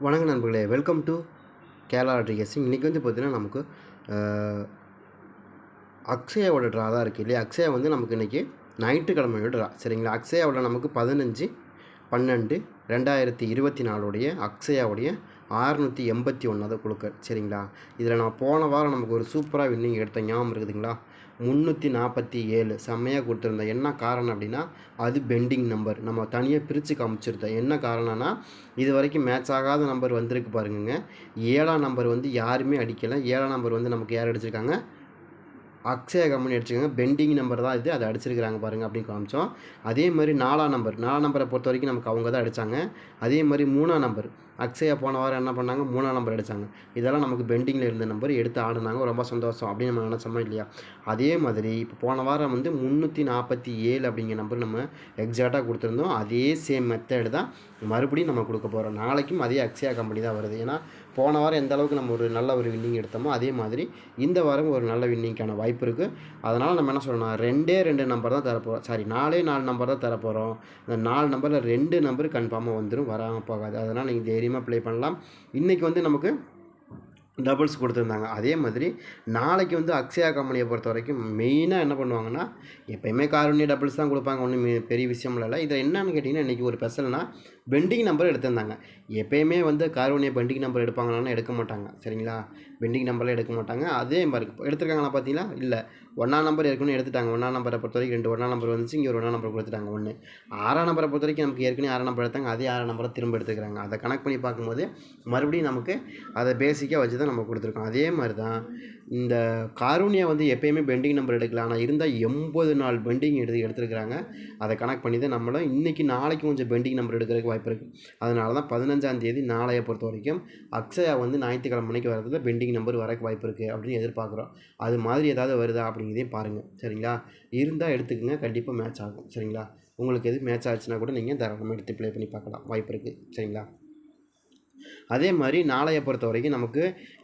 வணக்க நண்பர்களே welcome to Kerala ட்ரிகேசிங் இன்றைக்கி வந்து பார்த்திங்கன்னா நமக்கு அக்ஷயாவோட ட்ரா தான் இருக்குது இல்லையா? அக்ஷயா வந்து நமக்கு இன்றைக்கி ஞாயிற்றுக்கிழமையோட ட்ரா சரிங்களா? அக்ஷயாவோட நமக்கு பதினஞ்சு பன்னெண்டு ரெண்டாயிரத்தி இருபத்தி நாலுடைய அக்ஷயாவுடைய ஆறுநூற்றி எண்பத்தி ஒன்றாவது கொடுக்க. சரிங்களா? இதில் நான் போன வாரம் நமக்கு ஒரு சூப்பராக வின்னிங் எடுத்த ஞாபகம் இருக்குதுங்களா? முந்நூற்றி நாற்பத்தி ஏழு. செம்மையாக கொடுத்துருந்தேன் என்ன காரணம் அப்படின்னா அது பெண்டிங் நம்பர் நம்ம தனியாக பிரித்து காமிச்சிருந்தோம் என்ன காரணம்னா இது வரைக்கும் மேட்ச் ஆகாத நம்பர் வந்திருக்கு பாருங்க ஏழாம் நம்பர் வந்து யாருமே அடிக்கலை. ஏழாம் நம்பர் வந்து நமக்கு யார் அடிச்சிருக்காங்க? அக்ஷய கம்பெனி அடிச்சிருக்காங்க. பெண்டிங் நம்பர் தான் இது. அதை அடிச்சிருக்கிறாங்க பாருங்கள் அப்படின்னு காமிச்சோம். அதே மாதிரி நாலாம் நம்பர் நாலாம் நம்பரை பொறுத்த வரைக்கும் நமக்கு அவங்க தான் அடித்தாங்க அதே மாதிரி மூணாம் நம்பர் அக்ஷயா போன வாரம் என்ன பண்ணாங்க? மூணாம் நம்பர் அடித்தாங்க இதெல்லாம் நமக்கு பெண்டிங்கில் இருந்த நம்பர் எடுத்து ஆடுனாங்க. ரொம்ப சந்தோஷம் அப்படின்னு நம்ம நினச்சோமா இல்லையா? அதே மாதிரி இப்போ போன வாரம் வந்து முந்நூற்றி நாற்பத்தி ஏழு அப்படிங்கிற நம்பர் நம்ம எக்ஸாக்டாக கொடுத்துருந்தோம். அதே சேம் மெத்தேடு தான் மறுபடியும் நம்ம கொடுக்க போகிறோம் நாளைக்கும் அதே அக்ஷயா கம்பெனி தான் வருது. ஏன்னா போன வாரம் எந்த அளவுக்கு நம்ம ஒரு நல்ல ஒரு வின்னிங் எடுத்தோமோ அதே மாதிரி இந்த வாரம் ஒரு நல்ல வின்னிங்க்கான வாய்ப்பு இருக்குது அதனால் நம்ம என்ன சொல்லணும்? ரெண்டே ரெண்டு நம்பர் தான் தரப்போகிறோம் சாரி நாலே நாலு நம்பர் தான் தரப்போகிறோம் இந்த நாலு நம்பரில் ரெண்டு நம்பர் கன்ஃபார்மாக வந்துடும் வராமல் போகாது. அதனால் நீங்கள் தைரியமாக ப்ளே பண்ணலாம். இன்றைக்கி வந்து நமக்கு டபுள்ஸ் கொடுத்துருந்தாங்க. அதே மாதிரி நாளைக்கு வந்து அக்ஷயா கம்பெனியை பொறுத்த வரைக்கும் மெயினாக என்ன பண்ணுவாங்கன்னா எப்போயுமே காரூண்ய டபுள்ஸ் தான் கொடுப்பாங்க. ஒன்றும் பெரிய விஷயம் இல்லை. இதில் என்னன்னு கேட்டிங்கன்னா இன்றைக்கி ஒரு ஸ்பெஷல்னால் பெண்டிங் நம்பர் எடுத்திருந்தாங்க. எப்பயுமே வந்து கார்வனியை பெண்டிங் நம்பர் எடுப்பாங்களான்னு எடுக்க மாட்டாங்க. சரிங்களா? பெண்டிங் நம்பர்லாம் எடுக்க மாட்டாங்க. அதே மாதிரி எடுத்துருக்காங்களா பார்த்தீங்களா? இல்லை. ஒன்றாம் நம்பர் ஏற்கனவே எடுத்துட்டாங்க. ஒன்றாம் நம்பரை பொறுத்த வரைக்கும் ரெண்டு ஒன்றாம் நம்பர் வந்துச்சு. இங்கே ஒரு ஒன்றாம் நம்பர் கொடுத்துட்டாங்க. ஒன்று ஆறாம் நம்பரை பொறுத்த வரைக்கும் நமக்கு ஏற்கனவே ஆறாம் நம்பர் எடுத்தாங்க. அதே ஆறாம் நம்பரை திரும்ப எடுத்துக்கிறாங்க. அதை கனெக்ட் பண்ணி பார்க்கும்போது மறுபடியும் நமக்கு அதை பேசிக்காக வச்சு தான் நம்ம கொடுத்துருக்கோம். அதே மாதிரி தான் இந்த காரூனியா வந்து எப்பயுமே பெண்டிங் நம்பர் எடுக்கல. ஆனால் இருந்தால் எண்பது நாள் பெண்டிங் எடுத்து எடுத்துருக்குறாங்க. அதை கனெக்ட் பண்ணி தான் நம்மளும் இன்றைக்கி நாளைக்கு கொஞ்சம் பெண்டிங் நம்பர் எடுக்கிறதுக்கு வாய்ப்பு இருக்குது அதனால தான் பதினஞ்சாம் தேதி நாளைய பொறுத்த வரைக்கும் அக்ஷயா வந்து ஞாயிற்றுக்கிழமை மணிக்கு வரதுல பெண்டிங் நம்பர் வரக்கு வாய்ப்பு இருக்குது அப்படின்னு எதிர்பார்க்குறோம். அது மாதிரி ஏதாவது வருதா அப்படிங்கிறதையும் பாருங்கள் சரிங்களா? இருந்தால் எடுத்துக்கோங்க. கண்டிப்பாக மேட்ச் ஆகும். சரிங்களா? உங்களுக்கு எது மேட்ச் ஆச்சுன்னா கூட நீங்கள் தாராளமாக எடுத்து ப்ளே பண்ணி பார்க்கலாம். வாய்ப்பு இருக்குது சரிங்களா? அதே மாதிரி நாளைய பொறுத்த வரைக்கும் நமக்கு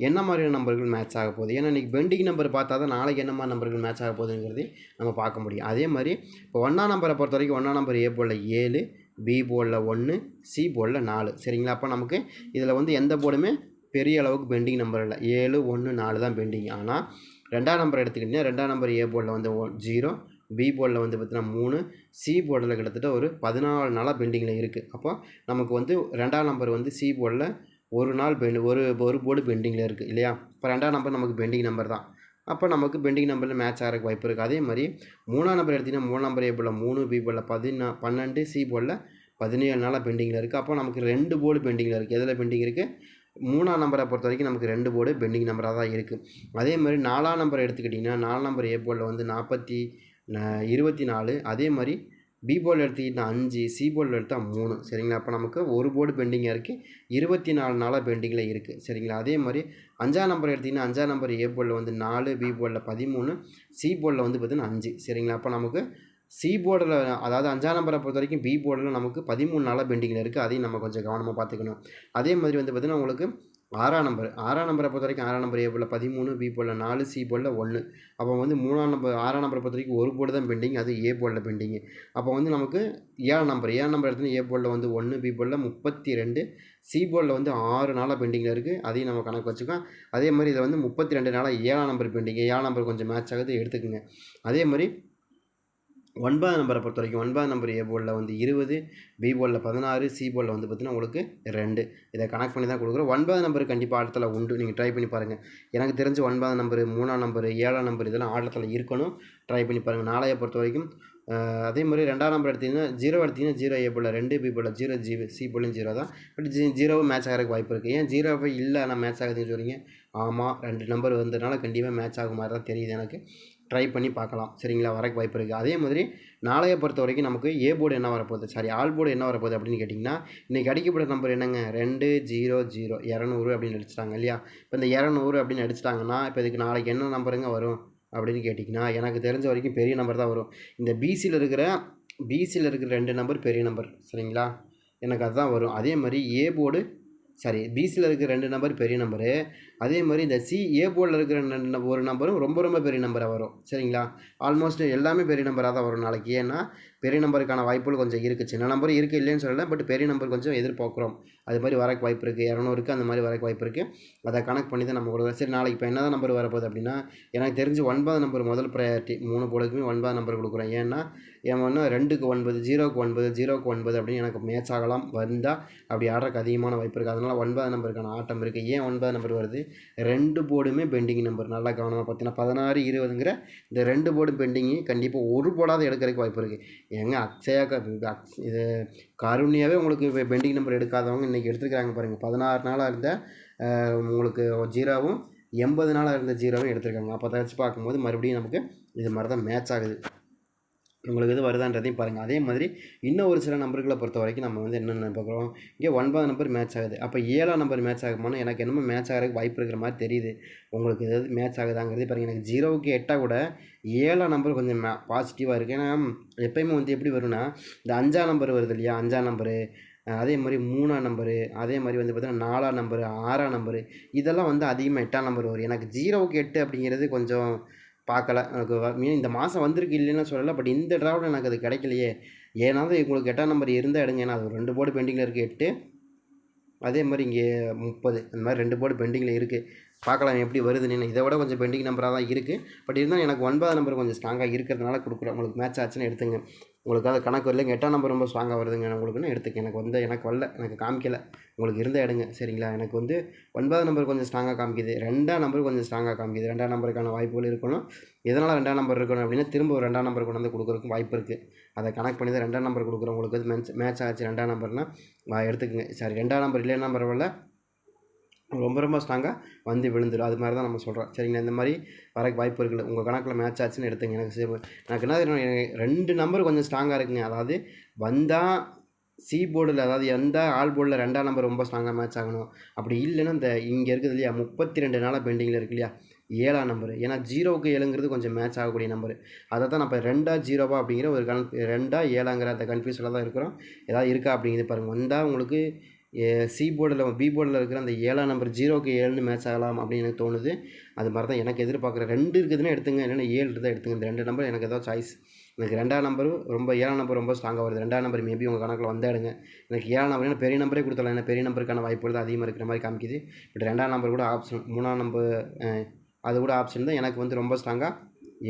என்ன மாதிரியான நம்பர்கள் மேட்ச் ஆக போகுது? ஏன்னா இன்றைக்கி பெண்டிங் நம்பர் பார்த்தா தான் நாளைக்கு என்ன மாதிரி நம்பர்கள் மேட்ச் ஆக போகுதுங்கிறது நம்ம பார்க்க முடியும். அதே மாதிரி இப்போ ஒன்றாம் நம்பரை பொறுத்த வரைக்கும் ஒன்றாம் நம்பர் ஏ போர்டில் ஏழு பி போலில் ஒன்று சி போலில் நாலு. சரிங்களா? அப்போ நமக்கு இதில் வந்து எந்த போர்டுமே பெரிய அளவுக்கு பெண்டிங் நம்பர் இல்லை. ஏழு ஒன்று நாலு தான் பெண்டிங் ஆனால் ரெண்டாம் நம்பர் எடுத்துக்கிட்டிங்கன்னா ரெண்டாம் நம்பர் ஏ போர்டில் வந்து ஒன் ஜீரோ பி போர்டில் வந்து பார்த்தீங்கன்னா மூணு சி போர்டில் கிட்டத்தட்ட ஒரு பதினாலு நாளாக பெண்டிங்கில் இருக்குது அப்போ நமக்கு வந்து ரெண்டாம் நம்பர் வந்து சி போர்டில் ஒரு நாள் பெண்டு ஒரு ஒரு போர்டு பெண்டிங்கில் இருக்குது இல்லையா? இப்போ ரெண்டாம் நம்பர் நமக்கு பெண்டிங் நம்பர் தான். அப்போ நமக்கு பெண்டிங் நம்பரில் மேட்ச் ஆகிறக்கு வாய்ப்பு இருக்குது அதே மாதிரி மூணாம் நம்பர் எடுத்திங்கன்னா மூணாம் நம்பர் ஏ மூணு பி போர்டில் பதினா பன்னெண்டு சி போர்டில் பதினேழு நாளாக பெண்டிங்கில் இருக்குது அப்போ நமக்கு ரெண்டு போர்டு பெண்டிங்கில் இருக்குது எதில் பெண்டிங் இருக்குது மூணாம் நம்பரை பொறுத்த வரைக்கும் நமக்கு ரெண்டு போர்டு பெண்டிங் நம்பராக தான் இருக்குது அதே மாதிரி நாலாம் நம்பர் எடுத்துக்கிட்டிங்கன்னா நாலாம் நம்பர் ஏ போர்டில் வந்து நாற்பத்தி இருபத்தி நாலு. அதே மாதிரி பி போல் எடுத்துக்கிட்டால் அஞ்சு சி போல் எடுத்தால் மூணு. சரிங்களா? அப்போ நமக்கு ஒரு போர்டு பெண்டிங்காக இருக்குது இருபத்தி நாலு நாளாக பெண்டிங்கில் இருக்குது சரிங்களா? அதே மாதிரி அஞ்சாம் நம்பர் எடுத்திங்கன்னா அஞ்சாம் நம்பர் ஏ போர்டில் வந்து நாலு பி போர்டில் பதிமூணு சி போர்டில் வந்து பார்த்திங்கன்னா அஞ்சு. சரிங்களா? அப்போ நமக்கு சி போர்டில் அதாவது அஞ்சாம் நம்பரை பொறுத்த வரைக்கும் பி போர்டில் நமக்கு பதிமூணு நாளாக பெண்டிங்கில் இருக்குது அதையும் நம்ம கொஞ்சம் கவனமாக பார்த்துக்கணும். அதே மாதிரி வந்து பார்த்திங்கன்னா உங்களுக்கு ஆறாம் நம்பர் ஆறாம் நம்பரை பொறுத்த வரைக்கும் ஆறாம் நம்பர் ஏ போல் பதிமூணு பி போல் நாலு சி போல் ஒன்று அப்போ வந்து மூணாம் நம்பர் ஆறாம் நம்பரை பொறுத்த வரைக்கும் ஒரு போர்டு தான் பெண்டிங் அது ஏ போர்டில் பெண்டிங்கு அப்போ வந்து நமக்கு ஏழாம் நம்பர் ஏழாம் நம்பர் எடுத்து ஏ போர்டில் வந்து ஒன்று பி போலில் முப்பத்தி ரெண்டு சி போலில் வந்து ஆறு நாளாக பெண்டிங்கில் இருக்குது அதையும் நம்ம கணக்கு வச்சுக்கோம் அதே மாதிரி இதில் வந்து முப்பத்தி ரெண்டு நாளாக ஏழாம் நம்பர் பெண்டிங் ஏழாம் நம்பர் கொஞ்சம் மேட்ச் ஆகுது எடுத்துக்கோங்க. அதே மாதிரி ஒன்பதாம் நம்பரை பொறுத்த வரைக்கும் ஒன்பதாம் நம்பர் ஏ போலில் வந்து இருபது பி போலில் பதினாறு சி போலில் வந்து பார்த்தீங்கன்னா உங்களுக்கு ரெண்டு. இதை கனெக்ட் பண்ணி தான் கொடுக்குறோம். ஒன்பதாம் நம்பர் கண்டிப்பாக ஆட்டத்தில் உண்டு. நீங்கள் ட்ரை பண்ணி பாருங்கள் எனக்கு தெரிஞ்சு ஒன்பதாம் நம்பர் மூணாம் நம்பர் ஏழாம் நம்பர் இதெல்லாம் ஆட்டத்தில் இருக்கணும். ட்ரை பண்ணி பாருங்கள் நாளைய பொறுத்த வரைக்கும் அதே மாதிரி ரெண்டாம் நம்பர் எடுத்தீங்கன்னா ஜீரோ எடுத்தீங்கன்னா ஜீரோ ஏ போல் ரெண்டு பி போல் ஜீரோ ஜி சி போலையும் ஜீரோ தான். பட் ஜீ ஜீரோவும் மேட்ச் ஆகிறதுக்கு வாய்ப்பு இருக்குது ஏன்? ஜீரோவே இல்லை. ஆனால் மேட்ச் ஆகுதுன்னு சொல்கிறீங்க ஆமாம் ரெண்டு நம்பர் வந்ததுனால கண்டிப்பாக மேட்ச் ஆகும் மாதிரி தான் தெரியுது எனக்கு. ட்ரை பண்ணி பார்க்கலாம். சரிங்களா? வரக்கு வாய்ப்பு இருக்குது அதே மாதிரி நாளைய பொறுத்த வரைக்கும் நமக்கு ஏ போர்டு என்ன வரப்போகுது? சாரி ஆல் போர்டு என்ன வரப்போகுது அப்படின்னு கேட்டிங்கன்னா இன்றைக்கி அடிக்கப்பட்ட நம்பர் என்னங்க? ரெண்டு ஜீரோ ஜீரோ இரநூறு அப்படின்னு அடிச்சிட்டாங்க இல்லையா? இப்போ இந்த இரநூறு அப்படின்னு அடிச்சிட்டாங்கன்னா இப்போ இதுக்கு நாளைக்கு என்ன நம்பருங்க வரும்? அப்படின்னு கேட்டிங்கன்னா எனக்கு தெரிஞ்ச வரைக்கும் பெரிய நம்பர் தான் வரும். இந்த பிசியில் இருக்கிற பிசியில் இருக்கிற ரெண்டு நம்பர் பெரிய நம்பர் சரிங்களா? எனக்கு அதுதான் வரும். அதே மாதிரி ஏ போர்டு சாரி பிசியில் இருக்கிற ரெண்டு நம்பர் பெரிய நம்பரு அதே மாதிரி இந்த சி ஏ போர்டில் இருக்கிற ரெண்டு ஒரு நம்பரும் ரொம்ப ரொம்ப பெரிய நம்பராக வரும். சரிங்களா? ஆல்மோஸ்ட் எல்லாமே பெரிய நம்பராக தான் வரும் நாளைக்கு. ஏன்னா பெரிய நம்பருக்கான வாய்ப்புகள் கொஞ்சம் இருக்குது சின்ன நம்பர் இருக்குது இல்லைன்னு சொல்லலை பட் பெரிய நம்பர் கொஞ்சம் எதிர்பார்க்குறோம். அது மாதிரி வரக்கு வாய்ப்பு இருக்குது இரநூறுக்கு அந்த மாதிரி வரக்கு வாய்ப்பு இருக்குது அதை கணக்கு பண்ணி தான் நம்ம கொடுக்குறோம் சரி நாளைக்கு இப்போ என்ன நம்பர் வரப்போகுது அப்படின்னா எனக்கு தெரிஞ்சு ஒன்பது நம்பர் முதல் ப்ரையாரிட்டி மூணு போர்டுக்குமே ஒன்பது நம்பர் கொடுக்குறோம். ஏன்னா என் ஒன்று ரெண்டுக்கு ஒன்பது ஜீரோக்கு ஒன்பது ஜீரோக்கு ஒன்பது அப்படின்னு எனக்கு மேட்ச் ஆகலாம். வந்தால் அப்படி ஆடுறதுக்கு அதிகமான வாய்ப்பு இருக்குது அதனால் ஒன்பது நம்பருக்கான ஆட்டம் இருக்குது ஏன் ஒன்பது நம்பர் வருது? ரெண்டு போர்டுமே பெண்டிங் நம்பர் நல்லா கவனமாக பார்த்தீங்கன்னா பதினாறு இருபதுங்கிற இந்த ரெண்டு போர்டு பெண்டிங்கு கண்டிப்பாக ஒரு போர்டாவது எடுக்கிறதுக்கு வாய்ப்பு இருக்குது ஏங்க அக்ஷயா க- இது கருணியாவே உங்களுக்கு இப்போ பெண்டிங் நம்பர் எடுக்காதவங்க இன்றைக்கி எடுத்துருக்காங்க பாருங்கள் பதினாறு நாளாக இருந்த உங்களுக்கு ஜீரோவும் எண்பது நாளாக இருந்த ஜீரோவும் எடுத்திருக்காங்க. அப்போ அதை வச்சு பார்க்கும்போது மறுபடியும் நமக்கு இது மாதிரி தான் மேட்ச் ஆகுது. உங்களுக்கு இது வருதான்றதையும் பாருங்கள் அதே மாதிரி இன்னும் ஒரு சில நம்பர்களை பொறுத்த வரைக்கும் நம்ம வந்து என்னென்ன பார்க்குறோம்? இங்கே ஒன்பது நம்பர் மேட்ச் ஆகுது. அப்போ ஏழாம் நம்பர் மேட்ச் ஆகுமானா எனக்கு என்னமோ மேட்ச் ஆகிறதுக்கு வாய்ப்பு இருக்கிற மாதிரி தெரியுது. உங்களுக்கு ஏதாவது மேட்ச் ஆகுதாங்கிறது பாருங்கள் எனக்கு ஜீரோவுக்கு எட்டால் கூட ஏழாம் நம்பர் கொஞ்சம் மே பாசிட்டிவாக இருக்குது ஏன்னா எப்பயுமே வந்து எப்படி வரும்னா இந்த அஞ்சாம் நம்பர் வருது இல்லையா? அஞ்சாம் நம்பரு. அதே மாதிரி மூணாம் நம்பரு. அதே மாதிரி வந்து பார்த்தீங்கன்னா நாலாம் நம்பரு ஆறாம் நம்பரு. இதெல்லாம் வந்து அதிகமாக எட்டாம் நம்பர் வரும். எனக்கு ஜீரோவுக்கு எட்டு அப்படிங்கிறது கொஞ்சம் பார்க்கல. எனக்கு மீன் இந்த மாதம் வந்திருக்கு இல்லைன்னு சொல்லலை பட் இந்த ட்ராவில் எனக்கு அது கிடைக்கலையே. ஏன்னாவது உங்களுக்கு எட்டாம் நம்பர் இருந்தால் எடுங்க. ஏன்னா அது ரெண்டு போர்டு பெண்டிங்கில் இருக்குது எட்டு. அதே மாதிரி இங்கே முப்பது. அந்த மாதிரி ரெண்டு போர்டு பெண்டிங்கில் இருக்குது பார்க்கலாம் எப்படி வருதுன்னு. இதை விட கொஞ்சம் பெண்டிங் நம்பராக தான் இருக்குது பட் இருந்தாலும் எனக்கு ஒன்பதாம் நம்பர் கொஞ்சம் ஸ்ட்ராங்காக இருக்கிறதுனால கொடுக்குறேன். உங்களுக்கு மேட்ச் ஆச்சுன்னு எடுத்துங்க. உங்களுக்கு அது கணக்கு வரலங்க எட்டாம் நம்பர் ரொம்ப ஸ்ட்ராங்காக வருதுங்க. உங்களுக்குன்னு எடுத்துக்க. எனக்கு வந்து எனக்கு வரல. எனக்கு காமிக்கல. உங்களுக்கு இருந்த எடுங்க சரிங்களா? எனக்கு வந்து ஒன்பதாம் நம்பர் கொஞ்சம் ஸ்ட்ராங்காக காமிக்குது. ரெண்டாம் நம்பர் கொஞ்சம் ஸ்ட்ராங்காக காமிக்குது. ரெண்டாம் நம்பருக்கான வாய்ப்புகள் இருக்கணும். எதனால் ரெண்டாம் நம்பர் இருக்கணும் அப்படின்னா திரும்ப ஒரு ரெண்டாம் நம்பர் கொண்டு வந்து கொடுக்குறதுக்கு வாய்ப்பு இருக்குது அதை கணக்கு பண்ணி தான் ரெண்டாம் நம்பர் கொடுக்குறவங்களுக்கு வந்து மேட்ச் மேட்ச் ஆச்சு ரெண்டாம் நம்பர்னால் எடுத்துக்கங்க. சரி ரெண்டாம் நம்பர் இல்லைன்னா பரவாயில்ல. ரொம்ப ரொம்ப ஸ்ட்ராங்காக வந்து விழுந்துடும் அது மாதிரி தான் நம்ம சொல்கிறோம் சரிங்களா? இந்த மாதிரி வரக்கு வாய்ப்பு இருக்குல்ல. உங்கள் கணக்கில் மேட்ச் ஆச்சுன்னு எடுத்துங்க. எனக்கு சரி, எனக்கு என்ன எனக்கு ரெண்டு நம்பர் கொஞ்சம் ஸ்ட்ராங்காக இருக்குங்க. அதாவது வந்தால் சி போர்டில் அதாவது எந்த ஆல் போர்டில் ரெண்டாம் நம்பர் ரொம்ப ஸ்ட்ராங்காக மேட்ச் ஆகணும். அப்படி இல்லைன்னா இந்த இங்கே இருக்குது இல்லையா? முப்பத்தி ரெண்டு நாளாக பெண்டிங்கில் இருக்கு இல்லையா? ஏழாம் நம்பர் ஏன்னா ஜீரோவுக்கு ஏழுங்கிறது கொஞ்சம் மேட்ச் ஆகக்கூடிய நம்பர் அதை தான் நம்ம ரெண்டா ஜீரோவா அப்படிங்கிற ஒரு கன் ரெண்டாக ஏழாங்கிற அந்த கன்ஃபியூஸில் தான் இருக்கிறோம். ஏதாவது இருக்கா அப்படிங்கிறது பாருங்கள் வந்தால் உங்களுக்கு சி போர்டில் பி போர்டில் இருக்கிற அந்த ஏழாம் நம்பர் ஜீரோக்கு ஏழுன்னு மேட்ச் ஆகலாம் அப்படின்னு எனக்கு தோணுது. அது மாதிரி தான் எனக்கு எதிர்பார்க்குற ரெண்டு இருக்குதுன்னு எடுத்துங்க. இல்லைன்னா ஏழு இருந்தால் எடுத்துங்க. இந்த ரெண்டு நம்பர் எனக்கு ஏதாவது சாய்ஸ் எனக்கு ரெண்டாம் நம்பரும் ரொம்ப ஏழாம் நம்பர் ரொம்ப ஸ்ட்ராங்காக வருது. ரெண்டாம் நம்பர் மேபி உங்கள் கணக்கில் வந்தாடுங்க. எனக்கு ஏழாம் நம்பர் பெரிய நம்பரே கொடுத்தலாம் ஏன்னா பெரிய நம்பருக்கான வாய்ப்பு தான் அதிகமாக இருக்கிற மாதிரி காமிக்குது. பட் ரெண்டாம் நம்பர் கூட ஆப்ஷன் மூணாம் நம்பர் அது கூட ஆப்ஷன் தான் எனக்கு வந்து ரொம்ப ஸ்ட்ராங்காக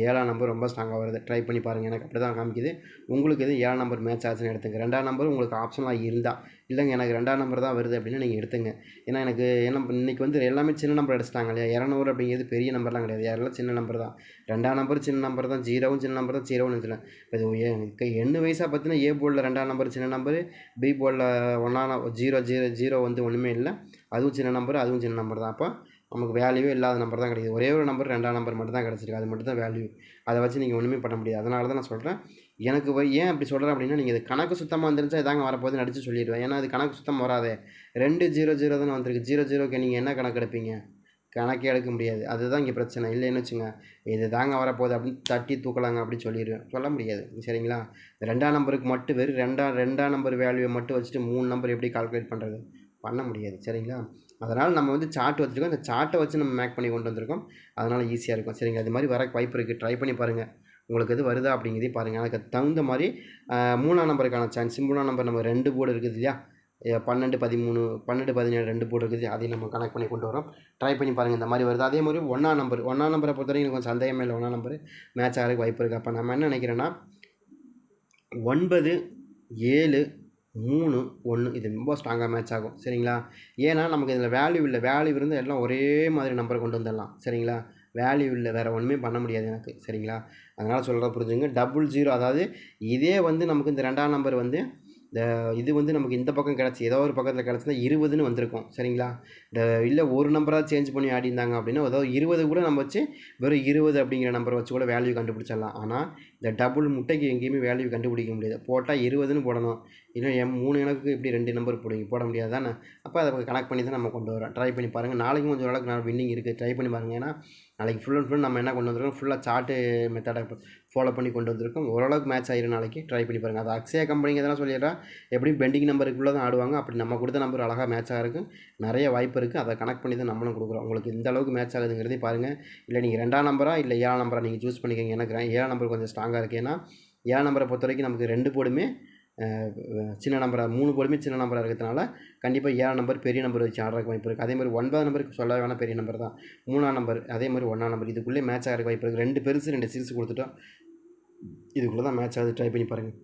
ஏழாம் நம்பர் ரொம்ப ஸ்ட்ராங்காக வருது. ட்ரை பண்ணி பாருங்கள் எனக்கு அப்படி தான் காமிக்குது. உங்களுக்கு எது ஏழாம் நம்பர் மேட்ச் ஆச்சுன்னு எடுத்துங்க. ரெண்டாம் நம்பர் உங்களுக்கு ஆப்ஷனாக இருந்தால் இல்லைங்க எனக்கு ரெண்டாம் நம்பர் தான் வருது அப்படின்னு நீங்கள் எடுத்துங்க. ஏன்னா எனக்கு ஏன்னா இன்றைக்கி வந்து எல்லாமே சின்ன நம்பர் அடிச்சிட்டாங்க இல்லையா? இரநூறு அப்படிங்கிறது பெரிய நம்பர்லாம் கிடையாது. யாரெல்லாம் சின்ன நம்பர் தான்? ரெண்டாம் நம்பர் சின்ன நம்பர் தான். ஜீரோவும் சின்ன நம்பர் தான். ஜீரோவும் சின்ன இப்போ இது எனக்கு எண்ணு வயசாக பார்த்தீங்கன்னா ஏ போர்டில் ரெண்டாம் நம்பர் சின்ன நம்பர் பி போர்டில் ஒன்றா ஜீரோ ஜீரோ ஜீரோ வந்து ஒன்றுமே இல்லை. அதுவும் சின்ன நம்பர் அதுவும் சின்ன நம்பர் தான். அப்போ நமக்கு வேல்யூவே இல்லாத நம்பர் தான் கிடைக்குது. ஒரே ஒரு நம்பர் ரெண்டாம் நம்பர் மட்டும் தான் கிடச்சிருக்கு. அது மட்டும் தான் வேல்யூ அதை வச்சு நீங்கள் ஒன்றுமே பண்ண முடியாது. அதனால தான் நான் சொல்கிறேன் எனக்கு ஏன் அப்படி சொல்கிறேன் அப்படின்னா நீங்கள் இது கணக்கு சுத்தமாக வந்துருந்துச்சா இதாங்க வரப்போது நடிச்சு சொல்லிடுவேன். ஏன்னா அது கணக்கு சுத்தம் வராதே. ரெண்டு ஜீரோ ஜீரோ தானே வந்திருக்கு. ஜீரோ ஜீரோக்கு நீங்கள் என்ன கணக்கு எடுப்பீங்க? கணக்கே எடுக்க முடியாது. அதுதான் இங்கே பிரச்சனை. இல்லைன்னு வச்சுங்க இது தாங்க வரப்போகுது அப்படின்னு தட்டி தூக்கலாங்க அப்படின்னு சொல்லிடுவேன். சொல்ல முடியாது. சரிங்களா? ரெண்டாம் நம்பருக்கு மட்டும் வெறும் ரெண்டாம் ரெண்டாம் நம்பர் வேல்யூவை மட்டும் வச்சுட்டு மூணு நம்பர் எப்படி கால்குலேட் பண்ணுறது பண்ண முடியாது. சரிங்களா? அதனால் நம்ம வந்து சார்ட் வச்சுருக்கோம். அந்த சார்ட்டை வச்சு நம்ம மேக் பண்ணி கொண்டு வந்திருக்கோம். அதனால் ஈஸியாக இருக்கும். சரிங்க அது மாதிரி வர வாய்ப்பு இருக்குது ட்ரை பண்ணி பாருங்கள் உங்களுக்கு எது வருதா அப்படிங்கிறதே பாருங்கள் அதுக்கு தகுந்த மாதிரி மூணாம் நம்பருக்கான சான்ஸ் மூணாம் நம்பர் நம்ம ரெண்டு போர்டு இருக்குது இல்லையா? பன்னெண்டு பதிமூணு பன்னெண்டு பதினேழு ரெண்டு போர்டு இருக்குது. அதையும் நம்ம கனெக்ட் பண்ணி கொண்டு வரோம். ட்ரை பண்ணி பாருங்கள் இந்த மாதிரி வருது. அதே மாதிரி ஒன்றாம் நம்பர் ஒன்றாம் நம்பரை பொறுத்த வரைக்கும் எனக்கு கொஞ்சம் சந்தேகமே இல்லை. ஒன்றாம் நம்பர் மேட்ச் ஆகிறதுக்கு வாய்ப்பு இருக்குது அப்போ நம்ம என்ன நினைக்கிறேன்னா ஒன்பது ஏழு மூணு ஒன்று இது ரொம்ப ஸ்ட்ராங்காக மேட்ச் ஆகும். சரிங்களா? ஏன்னா நமக்கு இதில் வேல்யூ இல்லை. வேல்யூ இருந்தால் எல்லாம் ஒரே மாதிரி நம்பர் கொண்டு வந்துடலாம். சரிங்களா? வேல்யூ இல்லை. வேறு ஒன்றுமே பண்ண முடியாது எனக்கு. சரிங்களா? அதனால் சொல்கிற புரிஞ்சுங்க டபுள் ஜீரோ அதாவது இதே வந்து நமக்கு இந்த ரெண்டாம் நம்பர் வந்து இந்த இது வந்து நமக்கு இந்த பக்கம் கிடச்சி ஏதோ ஒரு பக்கத்தில் கிடச்சிருந்தா இருபதுன்னு வந்திருக்கும். சரிங்களா? இந்த இல்லை ஒரு நம்பராக சேஞ்ச் பண்ணி ஆடிருந்தாங்க அப்படின்னா ஏதோ இருபது கூட நம்ம வச்சு வெறும் இருபது அப்படிங்கிற நம்பரை வச்சு கூட வேல்யூ கண்டுபிடிச்சிடலாம். ஆனால் இந்த டபுள் முட்டைக்கு எங்கேயுமே வேல்யூ கண்டுபிடிக்க முடியாது. போட்டால் இருபதுன்னு போடணும். இல்லை என் மூணு எனக்கு இப்படி ரெண்டு நம்பர் போடுங்க போட முடியாது தானே? அப்போ அதை கனெக்ட் பண்ணி தான் நம்ம கொண்டு வரோம். ட்ரை பண்ணி பாருங்கள் நாளைக்கும் கொஞ்சம் ஓரளவுக்கு நான் வின்னிங் இருக்குது ட்ரை பண்ணி பாருங்கள் ஏன்னா நாளைக்கு ஃபுல் அண்ட் ஃபுல் நம்ம என்ன கொண்டு வந்திருக்கோம்? ஃபுல்லாக சார்ட்டு மெத்தடை ஃபாலோ பண்ணி கொண்டு வந்திருக்கோம். ஓரளவுக்கு மேட்ச் ஆயிரும் நாளைக்கு. ட்ரை பண்ணி பாருங்கள் அது அக்ஷயா கம்பெனிங்க தான் சொல்லிடுறேன் எப்படியும் பெண்டிங் நம்பருக்குள்ளே தான் ஆடுவாங்க. அப்படி நம்ம கொடுத்த நம்பர் அழகாக மேட்ச் இருக்கும் நிறைய வாய்ப்பு இருக்குது அதை கனெக்ட் பண்ணி தான் நம்மளும் கொடுக்குறோம். உங்களுக்கு இந்த அளவுக்கு மேட்ச் ஆகுதுங்கிறதே பாருங்கள் இல்லை நீங்கள் ரெண்டாம் நம்பரா இல்லை ஏழாம் நம்பரா நீங்கள் சூஸ் பண்ணிக்கோங்க. எனக்கு ஏழாம் நம்பர் கொஞ்சம் ஸ்ட்ராங்காக இருக்குது ஏன்னா ஏழாம் நம்பரை பொறுத்த வரைக்கும் நமக்கு ரெண்டு போடுமே. சின்ன நம்பராக மூணு போர்டுமே சின்ன நம்பராக இருக்கிறதுனால கண்டிப்பாக ஏழாம் நம்பர் பெரிய நம்பர் வச்சு ஆடுறதுக்கு வாய்ப்பு இருக்குது அதே மாதிரி ஒன்பதாம் நம்பருக்கு சொல்ல வேணாம் பெரிய நம்பர் தான். மூணாம் நம்பர் அதே மாதிரி ஒன்றாம் நம்பர். இதுக்குள்ளே மேட்ச் ஆகிறதுக்கு வாய்ப்பு இருக்குது ரெண்டு பெருசு ரெண்டு சீரிஸ் கொடுத்துட்டோம் இதுக்குள்ளே தான் மேட்ச் ஆகுது. ட்ரை பண்ணி பாருங்கள்